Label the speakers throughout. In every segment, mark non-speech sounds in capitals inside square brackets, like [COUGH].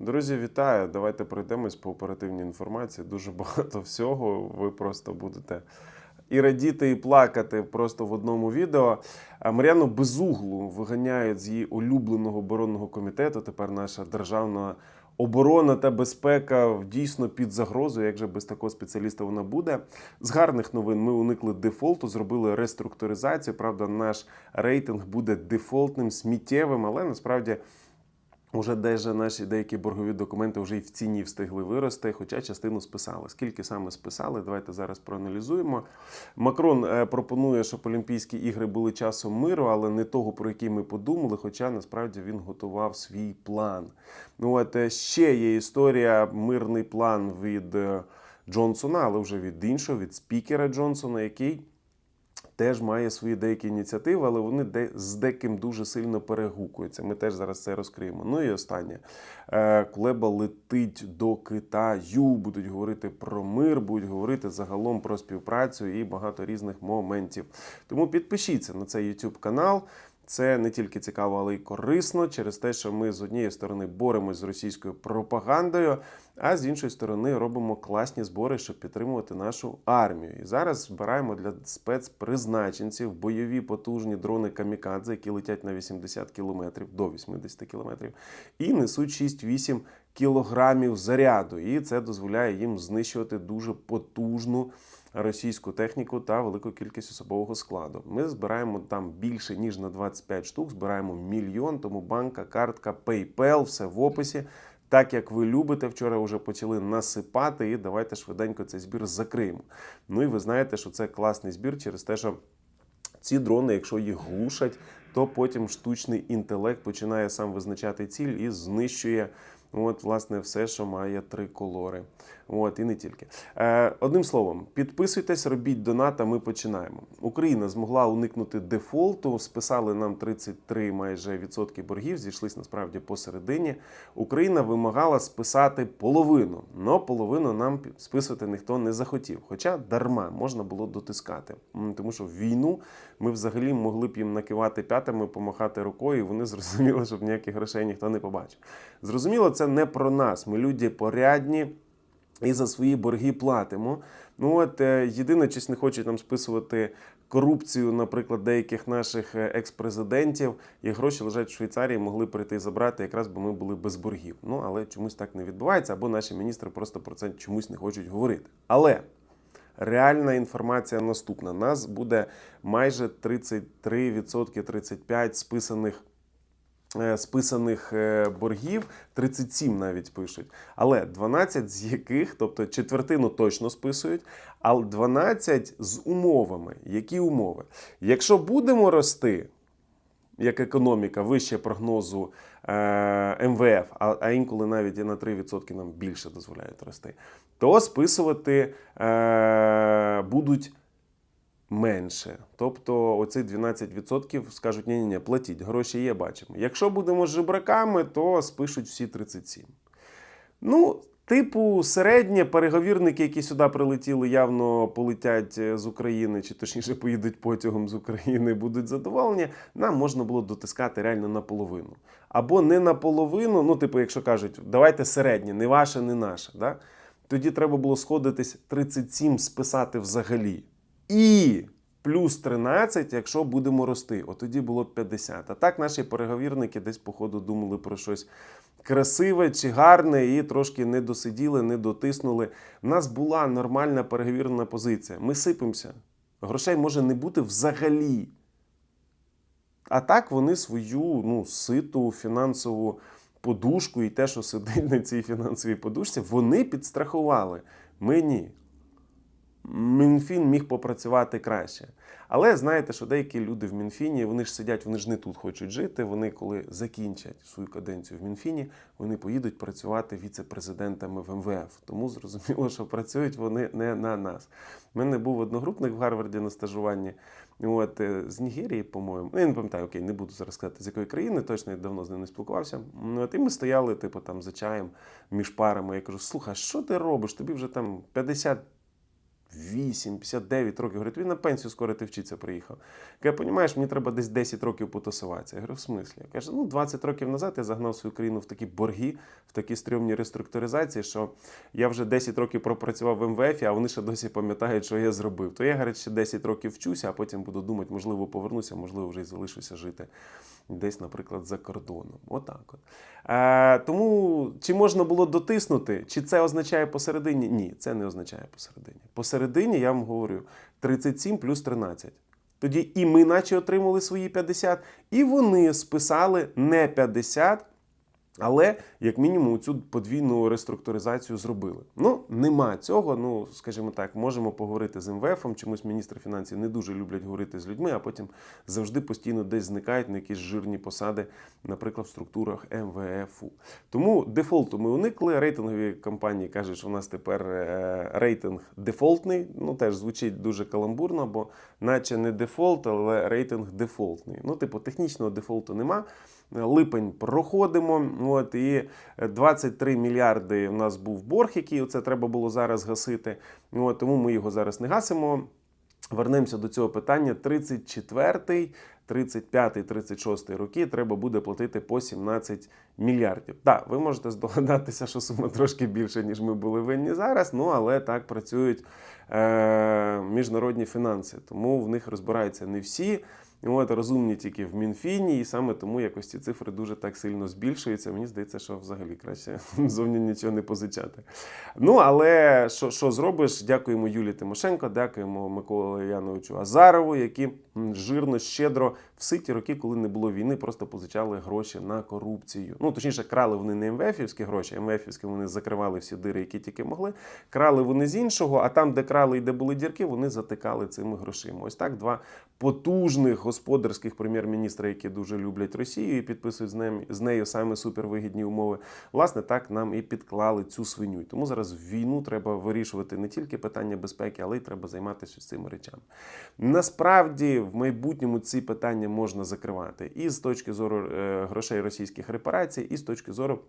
Speaker 1: Друзі, вітаю! Давайте пройдемось по оперативній інформації. Дуже [LAUGHS] багато всього. Ви просто будете і радіти, і плакати просто в одному відео. Мар'яну Безуглу виганяють з її улюбленого оборонного комітету. Тепер наша державна оборона та безпека дійсно під загрозою. Як же без такого спеціаліста вона буде? З гарних новин ми уникли дефолту, зробили реструктуризацію. Правда, наш рейтинг буде дефолтним, сміттєвим, але насправді. Уже даже наші деякі боргові документи вже і в ціні встигли вирости, хоча частину списали. Скільки саме списали, давайте зараз проаналізуємо. Макрон е, пропонує, щоб Олімпійські ігри були часом миру, але не того, про який ми подумали. Хоча насправді він готував свій план. Ну от е, ще є історія, мирний план від е, Джонсона, але вже від іншого, від спікера Джонсона, який теж має свої деякі ініціативи, але вони де, з деким дуже сильно перегукуються. Ми теж зараз це розкриємо. Ну і останнє. Е, Кулеба летить до Китаю, будуть говорити про мир, будуть говорити загалом про співпрацю і багато різних моментів. Тому підпишіться на цей YouTube канал. Це не тільки цікаво, але й корисно через те, що ми з однієї сторони боремось з російською пропагандою, а з іншої сторони робимо класні збори, щоб підтримувати нашу армію. І зараз збираємо для спецпризначенців бойові потужні дрони камікадзе, які летять на 80 кілометрів до 80 кілометрів, і несуть 6-8 кілограмів заряду. І це дозволяє їм знищувати дуже потужну російську техніку та велику кількість особового складу. Ми збираємо там більше ніж на 25 штук, збираємо мільйон, тому банка, картка, PayPal, все в описі. Так як ви любите, вчора вже почали насипати, і давайте швиденько цей збір закриємо. Ну і ви знаєте, що це класний збір через те, що ці дрони, якщо їх глушать, то потім штучний інтелект починає сам визначати ціль і знищує. От, власне, все, що має три колори. От, і не тільки. Е, одним словом, підписуйтесь, робіть донат, а ми починаємо. Україна змогла уникнути дефолту, списали нам 33 майже відсотки боргів, зійшлись насправді посередині. Україна вимагала списати половину, але половину нам списувати ніхто не захотів. Хоча дарма можна було дотискати. Тому що в війну ми взагалі могли б їм накивати п'ятами, помахати рукою, і вони [LAUGHS] зрозуміли, щоб ніяких грошей ніхто не побачив. Зрозуміло, це не про нас. Ми люди порядні і за свої борги платимо. Ну от е, єдине, щось не хочуть нам списувати корупцію, наприклад, деяких наших е, екс-президентів, і гроші лежать в Швейцарії, могли прийти і забрати, якраз бо ми були без боргів. Ну але чомусь так не відбувається, або наші міністри просто про це чомусь не хочуть говорити. Але реальна інформація наступна: нас буде майже 33%, 35% списаних. Е, Списаних е, боргів 37 навіть пишуть, але 12 з яких, тобто четвертину точно списують, а 12 з умовами. Які умови? Якщо будемо рости, як економіка вище прогнозу е, МВФ, а, а інколи навіть і на 3% нам більше дозволяють рости, то списувати е, будуть менше. Тобто оці 12% скажуть, ні ні ні платіть, гроші є, бачимо. Якщо будемо жебраками, то спишуть всі 37. Ну, типу, середнє переговірники, які сюди прилетіли, явно полетять е, з України, чи точніше поїдуть потягом з України, будуть задоволені. Нам можна було дотискати реально наполовину. Або не наполовину, ну, типу, якщо кажуть, давайте середнє, не ваше, не наше. Да? Тоді треба було сходитись 37 списати взагалі. І плюс 13, якщо будемо рости. От тоді було б 50. А так наші переговірники десь, походу, думали про щось красиве чи гарне і трошки не досиділи, не дотиснули. У нас була нормальна переговірна позиція. Ми сипемося. Грошей може не бути взагалі. А так вони свою ну, ситу фінансову подушку і те, що сидить на цій фінансовій подушці, вони підстрахували. Ми ні. Мінфін міг попрацювати краще. Але знаєте, що деякі люди в Мінфіні, вони ж сидять, вони ж не тут хочуть жити. Вони, коли закінчать свою каденцію в Мінфіні, вони поїдуть працювати віце-президентами в МВФ. Тому зрозуміло, що працюють вони не на нас. У мене був одногрупник в Гарварді на стажуванні. От е, з Нігерії, по-моєму, ну, я не пам'ятаю, окей, не буду зараз сказати, з якої країни, точно я давно з ним не спілкувався. Ну, От і ми стояли, типу, там за чаєм між парами. Я кажу: слухай, що ти робиш? Тобі вже там 50 58, 59 років. Говорить, він на пенсію скоро ти вчиться приїхав. Каже, понімаєш, мені треба десь 10 років потусуватися. Я говорю, в смислі? Каже, ну 20 років назад я загнав свою країну в такі борги, в такі стрьомні реструктуризації, що я вже 10 років пропрацював в МВФ, а вони ще досі пам'ятають, що я зробив. То я, говорить, ще 10 років вчуся, а потім буду думати, можливо, повернуся, можливо, вже й залишуся жити десь, наприклад, за кордоном. Отак от. Е, тому чи можна було дотиснути, чи це означає посередині? Ні, це не означає посередині. Посередині, я вам говорю, 37 плюс 13. Тоді і ми, наче, отримали свої 50, і вони списали не 50, але як мінімум цю подвійну реструктуризацію зробили. Ну нема цього. Ну скажімо так, можемо поговорити з МВФом. Чомусь міністри фінансів не дуже люблять говорити з людьми, а потім завжди постійно десь зникають на якісь жирні посади, наприклад, в структурах МВФу. Тому дефолту ми уникли. Рейтингові компанії кажуть, що у нас тепер е, рейтинг дефолтний. Ну теж звучить дуже каламбурно, бо наче не дефолт, але рейтинг дефолтний. Ну, типу, технічного дефолту нема. Липень проходимо. От і 23 мільярди у нас був борг, який це треба було зараз гасити. От, тому ми його зараз не гасимо. Вернемося до цього питання. 34-й, 35-й, 36-й роки треба буде платити по 17 мільярдів. Так, ви можете здогадатися, що сума трошки більша, ніж ми були винні зараз. Ну але так працюють е- міжнародні фінанси, тому в них розбираються не всі. От розумні тільки в Мінфіні, і саме тому якось ці цифри дуже так сильно збільшуються. Мені здається, що взагалі краще [LAUGHS] зовні нічого не позичати. Ну але що що зробиш? Дякуємо Юлії Тимошенко, дякуємо Миколі Яновичу Азарову, які жирно, щедро в ситі роки, коли не було війни, просто позичали гроші на корупцію. Ну точніше, крали вони не МВФівські гроші, МВФівські вони закривали всі дири, які тільки могли. Крали вони з іншого, а там, де крали і де були дірки, вони затикали цими грошима. Ось так два потужних господарських прем'єр-міністра, які дуже люблять Росію і підписують з нею, з нею саме супервигідні умови. Власне, так нам і підклали цю свиню. І Тому зараз в війну треба вирішувати не тільки питання безпеки, але й треба займатися цими речами. Насправді, в майбутньому ці питання можна закривати і з точки зору е, грошей російських репарацій, і з точки зору.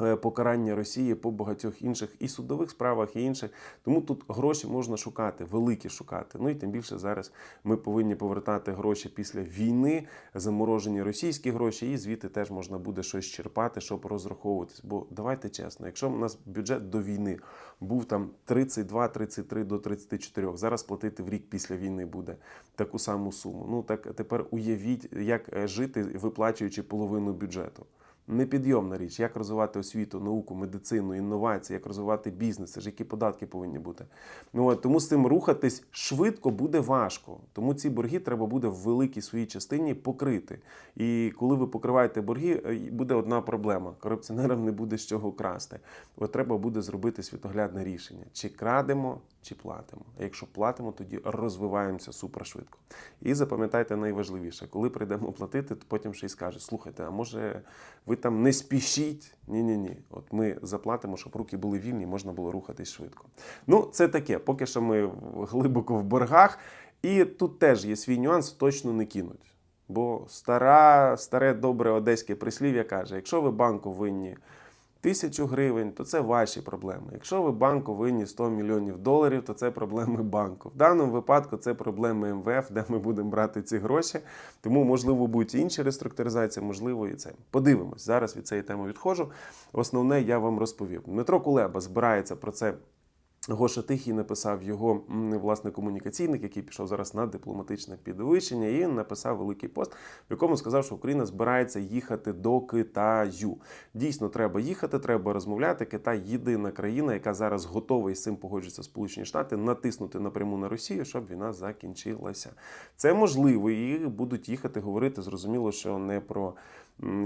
Speaker 1: Е, Покарання Росії по багатьох інших і судових справах, і інших. Тому тут гроші можна шукати, великі шукати. Ну і тим більше зараз ми повинні повертати гроші після війни, заморожені російські гроші, і звідти теж можна буде щось черпати, щоб розраховуватись. Бо давайте чесно, якщо у нас бюджет до війни був там 32, 33 до 34, зараз платити в рік після війни буде таку саму суму. Ну так тепер уявіть, як е, жити, виплачуючи половину бюджету. Непідйомна річ, як розвивати освіту, науку, медицину, інновації, як розвивати бізнес, які податки повинні бути. Ну от тому з цим рухатись швидко буде важко. Тому ці борги треба буде в великій своїй частині покрити. І коли ви покриваєте борги, е, буде одна проблема: корупціонерам не буде з чого красти. От треба буде зробити світоглядне рішення: чи крадемо, чи платимо. А якщо платимо, тоді розвиваємося супершвидко. І запам'ятайте найважливіше, коли прийдемо платити, то потім ще й скажуть: слухайте, а може ви там не спішіть? Ні, ні. От ми заплатимо, щоб руки були вільні, можна було рухатись швидко. Ну, це таке. Поки що ми глибоко в боргах. І тут теж є свій нюанс, точно не кинуть. Бо стара, старе добре одеське прислів'я каже: якщо ви банку винні тисячу гривень, то це ваші проблеми. Якщо ви банку винні 100 мільйонів доларів, то це проблеми банку. В даному випадку це проблеми МВФ, де ми будемо брати ці гроші. Тому, можливо, будуть інші реструктуризації, можливо, і це. Подивимось. Зараз від цієї теми відходжу. Основне я вам розповів. Дмитро Кулеба збирається про це. Гоша Тихий написав його власне комунікаційник, який пішов зараз на дипломатичне підвищення, і написав великий пост, в якому сказав, що Україна збирається їхати до Китаю. Дійсно, треба їхати, треба розмовляти. Китай єдина країна, яка зараз готова і з цим погоджується Сполучені Штати, натиснути напряму на Росію, щоб війна закінчилася. Це можливо, і будуть їхати говорити. Зрозуміло, що не про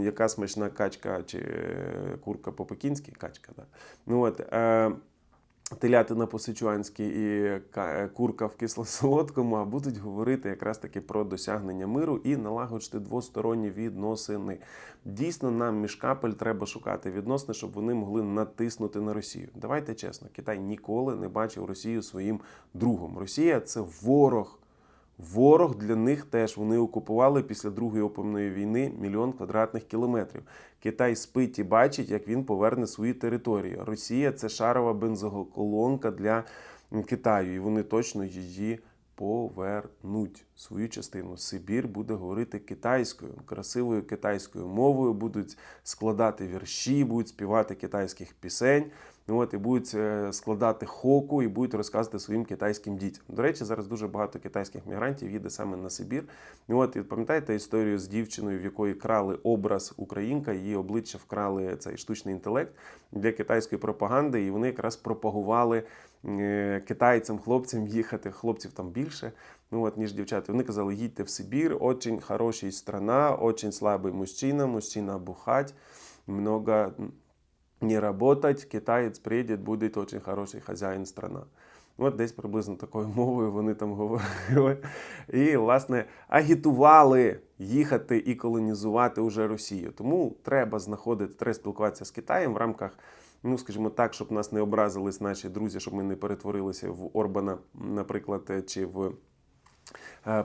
Speaker 1: яка смачна качка чи е, курка по-пекінськи, качка, да. Ну от. Е, телятина по-сичуанськи і ка- курка в кисло-солодкому, а будуть говорити якраз таки про досягнення миру і налагоджити двосторонні відносини. Дійсно, нам між капель треба шукати відносини, щоб вони могли натиснути на Росію. Давайте чесно, Китай ніколи не бачив Росію своїм другом. Росія це ворог. Ворог для них теж вони окупували після Другої опомної війни мільйон квадратних кілометрів. Китай спить і бачить, як він поверне свої території. Росія це шарова бензоколонка для Китаю, і вони точно її повернуть свою частину. Сибір буде говорити китайською, красивою китайською мовою, будуть складати вірші, будуть співати китайських пісень. От, і будуть е, складати хоку і будуть розказувати своїм китайським дітям. До речі, зараз дуже багато китайських мігрантів їде саме на Сибір. От, і пам'ятаєте історію з дівчиною, в якої крали образ українка, її обличчя вкрали цей штучний інтелект для китайської пропаганди, і вони якраз пропагували е, китайцям, хлопцям їхати. Хлопців там більше, ну от ніж дівчата. Вони казали, їдьте в Сибір, очень хороша страна, очень слабий мужчина, мужчина бухать, много не работать, китаєць прийде, буде очень хороший хазяїн страна. От десь приблизно такою [LAUGHS] мовою вони там говорили. І, власне, агітували їхати і колонізувати уже Росію. Тому треба знаходити, треба спілкуватися з Китаєм в рамках, ну скажімо так, щоб нас не образились наші друзі, щоб ми не перетворилися в Орбана, наприклад, чи в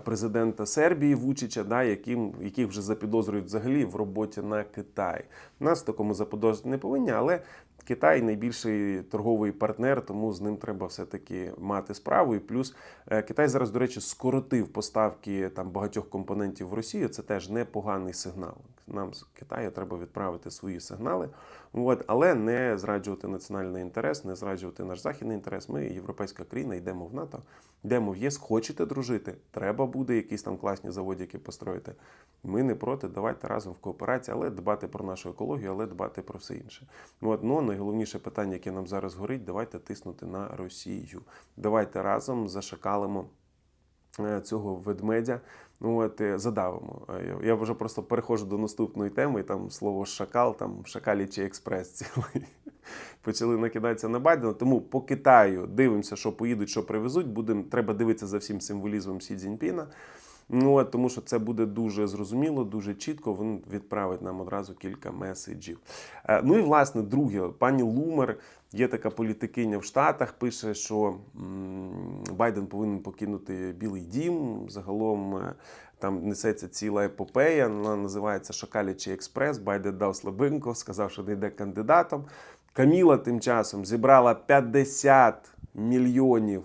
Speaker 1: президента Сербії Вучича, да, яким, яких вже запідозрюють взагалі в роботі на Китай. Нас такому заподозрити не повинні, але Китай найбільший торговий партнер, тому з ним треба все-таки мати справу. І плюс е, Китай зараз, до речі, скоротив поставки там багатьох компонентів в Росію. Це теж непоганий сигнал. Нам з Китаю треба відправити свої сигнали, от, але не зраджувати національний інтерес, не зраджувати наш західний інтерес. Ми, європейська країна, йдемо в НАТО, йдемо в ЄС. Хочете дружити? Треба буде якісь там класні заводики построїти. Ми не проти, давайте разом в кооперації, але дбати про нашу екологію, але дбати про все інше. Ну, ну, найголовніше питання, яке нам зараз горить, давайте тиснути на Росію. Давайте разом зашакалимо е, цього ведмедя. Ну, от, е, задавимо. Е, Я- вже просто переходжу до наступної теми, і там слово шакал, там шакалічий експрес цілий. Почали накидатися на Байдена. Тому по Китаю дивимося, що поїдуть, що привезуть. Будем, треба дивитися за всім символізмом Сі Цзіньпіна. Ну, от, тому що це буде дуже зрозуміло, дуже чітко. Він відправить нам одразу кілька меседжів. Е, Ну і власне, друге, пані Лумер, є така політикиня в Штатах, пише, що Байден повинен покинути Білий Дім. Загалом е, там несеться ціла епопея. Вона називається Шакалячий експрес. Байден дав слабинку, сказав, що не йде кандидатом. Каміла тим часом зібрала 50 мільйонів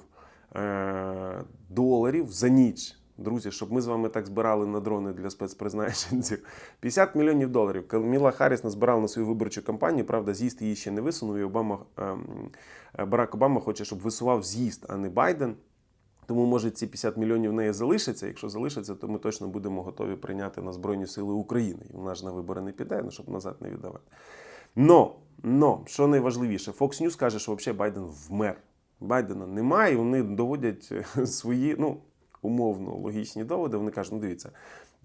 Speaker 1: е, доларів за ніч. Друзі, щоб ми з вами так збирали на дрони для спецпризначенців. [LAUGHS] 50 мільйонів доларів. Каміла Харріс назбирала на свою виборчу кампанію. Правда, з'їзд її ще не висунув. І Обама, ем, е, Барак Обама хоче, щоб висував з'їзд, а не Байден. Тому, може, ці 50 мільйонів в неї залишаться. Якщо залишаться, то ми точно будемо готові прийняти на Збройні Сили України. І вона ж на вибори не піде, ну, щоб назад не віддавати. Но, но, що найважливіше, Fox News каже, що взагалі Байден вмер. Байдена немає, і вони доводять е, [LAUGHS] свої, ну, умовно логічні доводи. Вони кажуть, ну дивіться,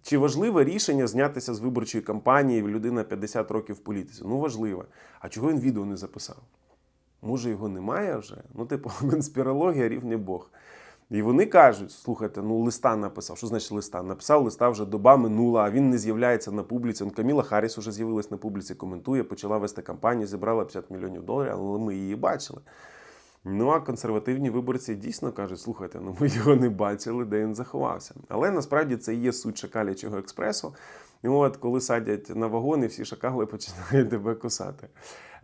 Speaker 1: чи важливе рішення знятися з виборчої кампанії людина 50 років в політиці? Ну, важливе. А чого він відео не записав? Може, його немає вже? Ну, типу, [LAUGHS] конспірологія рівня Бог. І вони кажуть: слухайте, ну листа написав. Що значить листа? Написав листа вже доба минула, а він не з'являється на публіці. Он Каміла Харріс вже з'явилась на публіці, коментує, почала вести кампанію, зібрала 50 мільйонів доларів, але ми її бачили. Ну а консервативні виборці дійсно кажуть: слухайте, ну ми його не бачили, де він заховався. Але насправді це і є суть шакалячого експресу. І от коли садять на вагони, всі шакали починають тебе кусати.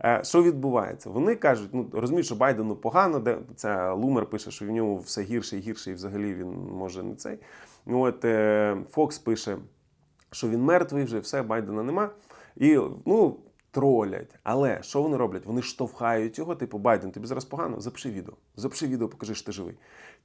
Speaker 1: Е, Що відбувається? Вони кажуть, ну розуміють, що Байдену погано, де це Лумер пише, що в ньому все гірше і гірше, і взагалі він може не цей. Ну от е, Фокс пише, що він мертвий, вже все, Байдена нема. І ну. Тролять, але що вони роблять? Вони штовхають його, типу, Байден, тобі зараз погано, запиши відео. Запиши відео, покажи, що ти живий.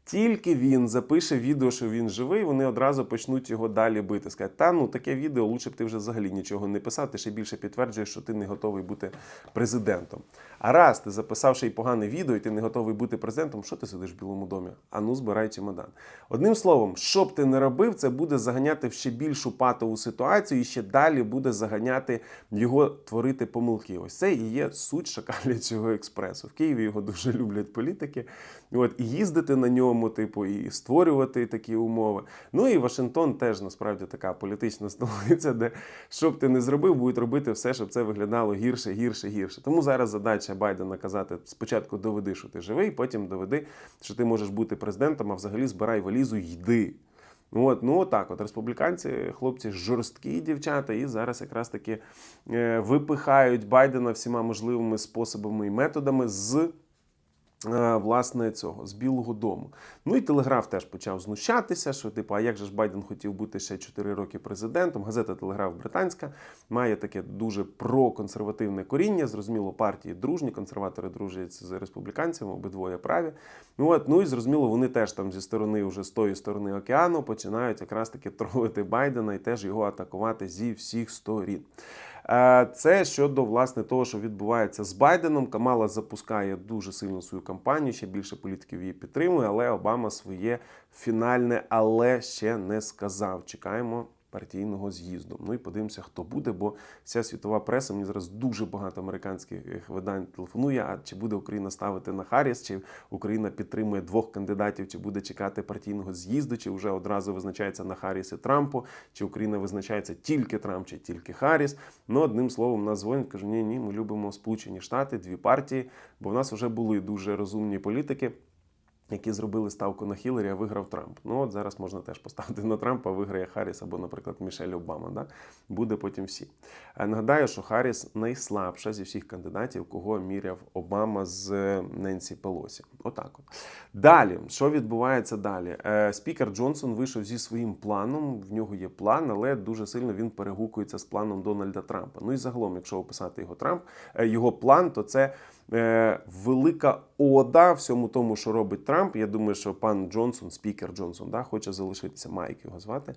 Speaker 1: Тільки він запише відео, що він живий, вони одразу почнуть його далі бити. Скажуть, та ну таке відео, лучше б ти вже взагалі нічого не писав, ти ще більше підтверджуєш, що ти не готовий бути президентом. А раз ти записав ще й погане відео, і ти не готовий бути президентом, що ти сидиш в Білому домі? А ну збирай чемодан. Одним словом, що б ти не робив, це буде заганяти в ще більшу патову ситуацію і ще далі буде заганяти його творити помилки. Ось це і є суть шакалячого експресу. В Києві його дуже люблять політики. От і їздити на ньому, типу, і створювати такі умови. Ну і Вашингтон теж насправді така політична [LAUGHS] столиця, де що б ти не зробив, будуть робити все, щоб це виглядало гірше, гірше, гірше. Тому зараз задача Байдена казати: спочатку доведи, що ти живий, потім доведи, що ти можеш бути президентом, а взагалі збирай валізу, йди. Ну от, ну отак, от республіканці, хлопці жорсткі дівчата, і зараз якраз таки е, випихають Байдена всіма можливими способами і методами з власне цього з Білого Дому. Ну і Телеграф теж почав знущатися, що типу, а як же ж Байден хотів бути ще 4 роки президентом? Газета Телеграф британська має таке дуже проконсервативне коріння. Зрозуміло, партії дружні, консерватори дружать з республіканцями, обидвоє праві. Ну от ну і зрозуміло, вони теж там зі сторони, вже з тої сторони океану, починають якраз таки тролити Байдена і теж його атакувати зі всіх сторін. Е, Це щодо власне того, що відбувається з Байденом. Камала запускає дуже сильно свою кампанію. Ще більше політиків її підтримує, але Обама своє фінальне, але ще не сказав. Чекаємо. Партійного з'їзду. Ну і подивимося, хто буде, бо вся світова преса мені зараз дуже багато американських видань телефонує. А чи буде Україна ставити на Харріс, чи Україна підтримує двох кандидатів, чи буде чекати партійного з'їзду, чи вже одразу визначається на Харріс і Трампу, чи Україна визначається тільки Трамп, чи тільки Харріс. Ну одним словом, нас дзвонять, кажуть, ні, ні, ми любимо Сполучені Штати, дві партії, бо в нас вже були дуже розумні політики які зробили ставку на Хіларі, а виграв Трамп. Ну от зараз можна теж поставити на Трампа, виграє Харріс або, наприклад, Мішель Обама. Да? Буде потім всі. Е, Нагадаю, що Харріс найслабша зі всіх кандидатів, кого міряв Обама з Ненсі Пелосі. Отак от. Далі, що відбувається далі? Е, Спікер Джонсон вийшов зі своїм планом. В нього є план, але дуже сильно він перегукується з планом Дональда Трампа. Ну і загалом, якщо описати його Трамп, е, його план, то це е, велика ода всьому тому, що робить Трамп. Я думаю, що пан Джонсон, спікер Джонсон, да, хоче залишитися, Майк його звати.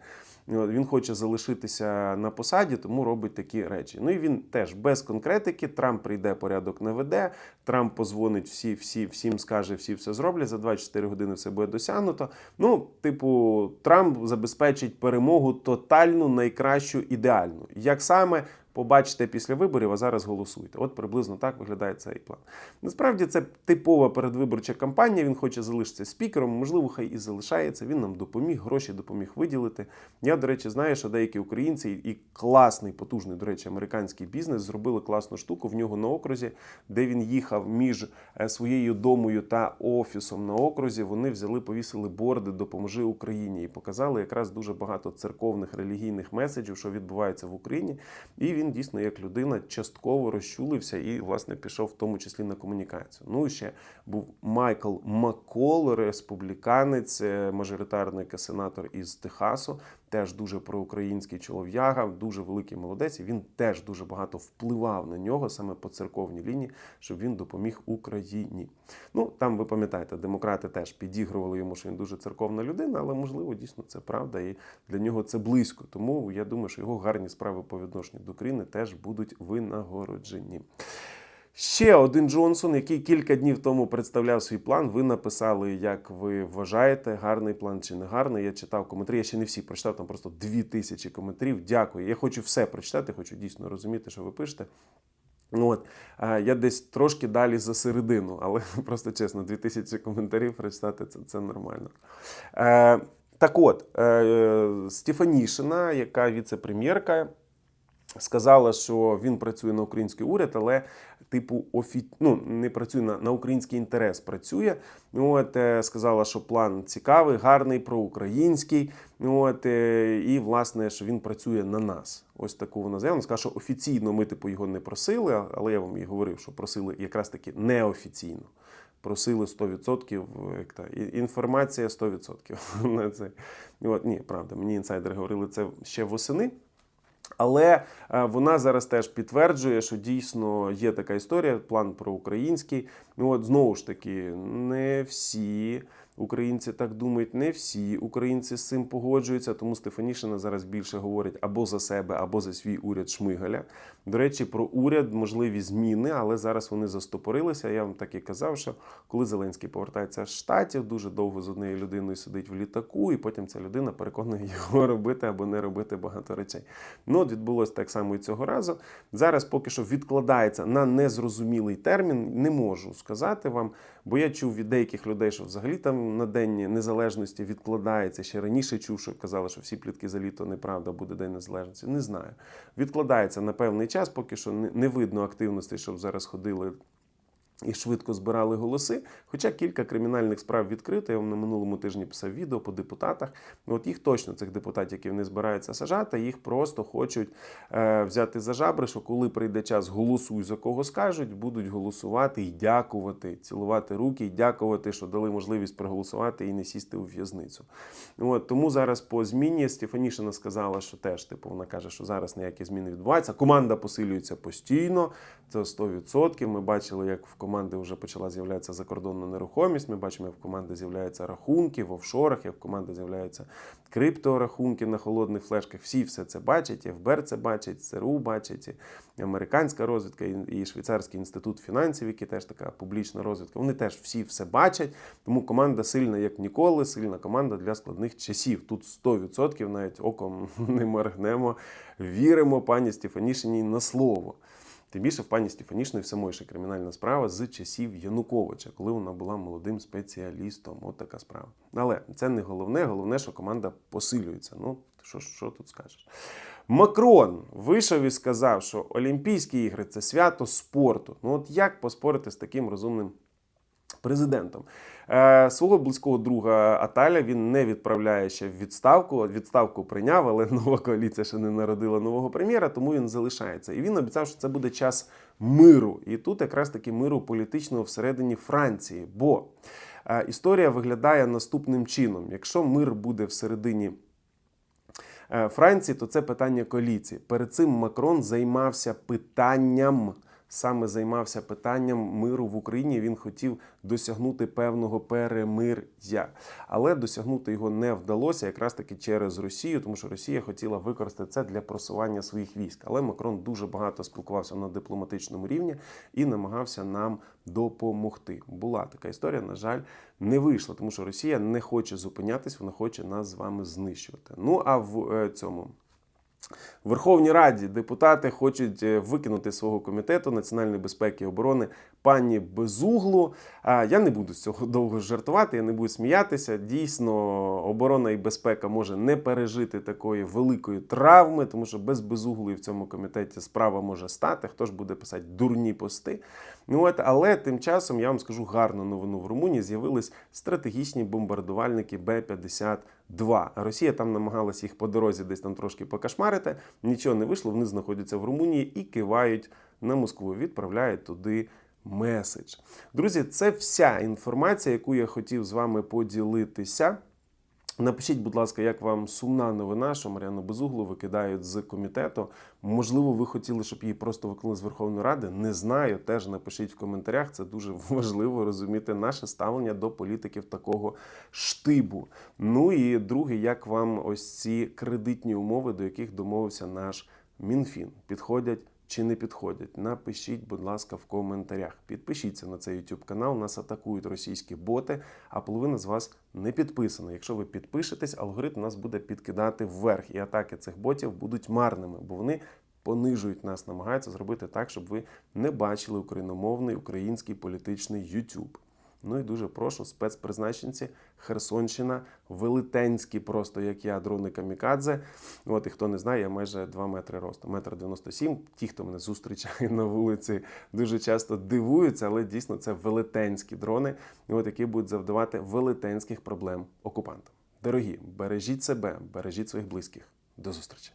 Speaker 1: Він хоче залишитися на посаді, тому робить такі речі. Ну і він теж без конкретики. Трамп прийде, порядок не веде. Трамп позвонить всі, всі, всім скаже, всі все зроблять. За 24 години все буде досягнуто. Ну, типу, Трамп забезпечить перемогу тотальну, найкращу, ідеальну. Як саме побачите після виборів, а зараз голосуйте. От приблизно так виглядає цей план. Насправді це типова передвиборча кампанія. Він хоче залишитися спікером. Можливо, хай і залишається. Він нам допоміг, гроші допоміг виділити. Я, до речі, знаю, що деякі українці і класний, потужний, до речі, американський бізнес зробили класну штуку в нього на окрузі, де він їхав між е, своєю домою та офісом на окрузі. Вони взяли, повісили борди Допоможи Україні і показали якраз дуже багато церковних релігійних меседжів, що відбувається в Україні. І він дійсно як людина частково розчулився і, власне, пішов в тому числі на комунікацію. Ну ще був Майкл Маккол, республіканець, мажоритарний мажоритарник сенатор із Техасу. Теж дуже проукраїнський чолов'яга, дуже великий молодець. Він теж дуже багато впливав на нього саме по церковній лінії, щоб він допоміг Україні. Ну там ви пам'ятаєте, демократи теж підігрували йому, що він дуже церковна людина, але можливо дійсно це правда, і для нього це близько. Тому я думаю, що його гарні справи по відношенню до України теж будуть винагороджені. Ще один Джонсон, який кілька днів тому представляв свій план. Ви написали, як ви вважаєте, гарний план чи не гарний. Я читав коментарі. Я ще не всі прочитав, там просто дві тисячі коментарів. Дякую. Я хочу все прочитати, хочу дійсно розуміти, що ви пишете. Ну от я десь трошки далі за середину, але [LAUGHS] просто чесно, 2000 коментарів прочитати це, це нормально. Е, так от, е, Стефанішина, яка віце-прем'єрка, сказала, що він працює на український уряд, але типу офі... ну, не працює на, на український інтерес. Працює. От е, сказала, що план цікавий, гарний, проукраїнський. От е, і власне, що він працює на нас. Ось таку вона заявила. Сказала, що офіційно ми типу його не просили, але я вам і говорив, що просили якраз таки неофіційно. Просили 100%, як та, інформація 100% [LAUGHS] на це. От, ні, правда, мені інсайдери говорили це ще восени. Але е, вона зараз теж підтверджує, що дійсно є така історія, план про український. Ну от знову ж таки, не всі українці так думають, не всі українці з цим погоджуються. Тому Стефанішина зараз більше говорить або за себе, або за свій уряд Шмигаля. До речі, про уряд можливі зміни, але зараз вони застопорилися. Я вам так і казав, що коли Зеленський повертається з штатів, дуже довго з однією людиною сидить в літаку, і потім ця людина переконує його [LAUGHS] робити або не робити багато речей. Ну, от відбулося так само і цього разу. Зараз поки що відкладається на незрозумілий термін. Не можу сказати вам, бо я чув від деяких людей, що взагалі там на День Незалежності відкладається. Ще раніше чув, що казали, що всі плітки за літо неправда, буде День Незалежності. Не знаю. Відкладається на певний час, поки що не видно активності, щоб зараз ходили і швидко збирали голоси. Хоча кілька кримінальних справ відкрито. Я вам на минулому тижні писав відео по депутатах. Ну, От їх точно цих депутатів, які вони збираються сажати, їх просто хочуть е, взяти за жабри, що коли прийде час, голосуй за кого скажуть, будуть голосувати і дякувати, цілувати руки, і дякувати, що дали можливість проголосувати і не сісти у в'язницю. От тому зараз по зміні Стефанішина сказала, що теж типу вона каже, що зараз ніякі зміни відбуваються. Команда посилюється постійно. Це 100%. Ми бачили, як в команди вже почала з'являтися закордонна нерухомість. Ми бачимо, як в команди з'являються рахунки в офшорах, як в команди з'являються крипторахунки на холодних флешках. Всі все це бачать, ФБР це бачить, ЦРУ бачить, і американська розвідка і швейцарський інститут фінансів, який теж така публічна розвідка. Вони теж всі все бачать. Тому команда сильна як ніколи, сильна команда для складних часів. Тут 100% навіть оком [LAUGHS] не моргнемо. Віримо пані Стефанішиній на слово. Тим більше в пані Стефанішної все ще кримінальна справа з часів Януковича, коли вона була молодим спеціалістом. От така справа. Але це не головне. Головне, що команда посилюється. Ну, що, що тут скажеш? Макрон вийшов і сказав, що Олімпійські ігри це свято спорту. Ну от як поспорити з таким розумним президентом? Е, свого близького друга Аталя він не відправляє ще в відставку. Відставку прийняв, але [LAUGHS] нова коаліція ще не народила нового прем'єра, тому він залишається. І він обіцяв, що це буде час миру. І тут якраз таки миру політичного всередині Франції. Бо е, історія виглядає наступним чином: якщо мир буде всередині. е, Франції, то це питання коаліції. Перед цим Макрон займався питанням, саме займався питанням миру в Україні. Він хотів досягнути певного перемир'я, але досягнути його не вдалося, якраз таки через Росію, тому що Росія хотіла використати це для просування своїх військ. Але Макрон дуже багато спілкувався на дипломатичному рівні і намагався нам допомогти. Була така історія, на жаль, не вийшла, тому що Росія не хоче зупинятись, вона хоче нас з вами знищувати. Ну а в е, цьому. В Верховній Раді депутати хочуть е, викинути з свого комітету національної безпеки і оборони пані Безуглу. Я не буду з цього [LAUGHS] довго жартувати, я не буду сміятися. Дійсно, оборона і безпека може не пережити такої великої травми, тому що без безуглої в цьому комітеті справа може стати. Хто ж буде писати дурні пости? Ну от, але тим часом я вам скажу гарну новину в Румунії. З'явились стратегічні бомбардувальники Б-52. Росія там намагалась їх по дорозі десь там трошки покашмарити. Нічого не вийшло. Вони знаходяться в Румунії і кивають на Москву. Відправляють туди. Меседж. Друзі, це вся інформація, яку я хотів з вами поділитися. Напишіть, будь ласка, як вам сумна новина, що Мар'яну Безуглу викидають з комітету. Можливо, ви хотіли, щоб її просто викинули з Верховної Ради. Не знаю. Теж напишіть в коментарях. Це дуже [LAUGHS] важливо розуміти наше ставлення до політиків такого штибу. Ну і друге, як вам ось ці кредитні умови, до яких домовився наш МінФін, підходять чи не підходять? Напишіть, будь ласка, в коментарях. Підпишіться на цей YouTube канал. Нас атакують російські боти, а половина з вас не підписана. Якщо ви підпишетесь, алгоритм нас буде підкидати вверх, і атаки цих ботів будуть марними, бо вони. Понижують нас, намагаються зробити так, щоб ви не бачили україномовний український політичний YouTube. Ну і дуже прошу спецпризначенці Херсонщина, велетенські, просто як я, дрони камікадзе. От і хто не знає, я майже 2 метри росту, метр 97. Ті, хто мене зустрічає на вулиці, дуже часто дивуються, але дійсно це велетенські дрони, от які будуть завдавати велетенських проблем окупантам. Дорогі, бережіть себе, бережіть своїх близьких. До зустрічі.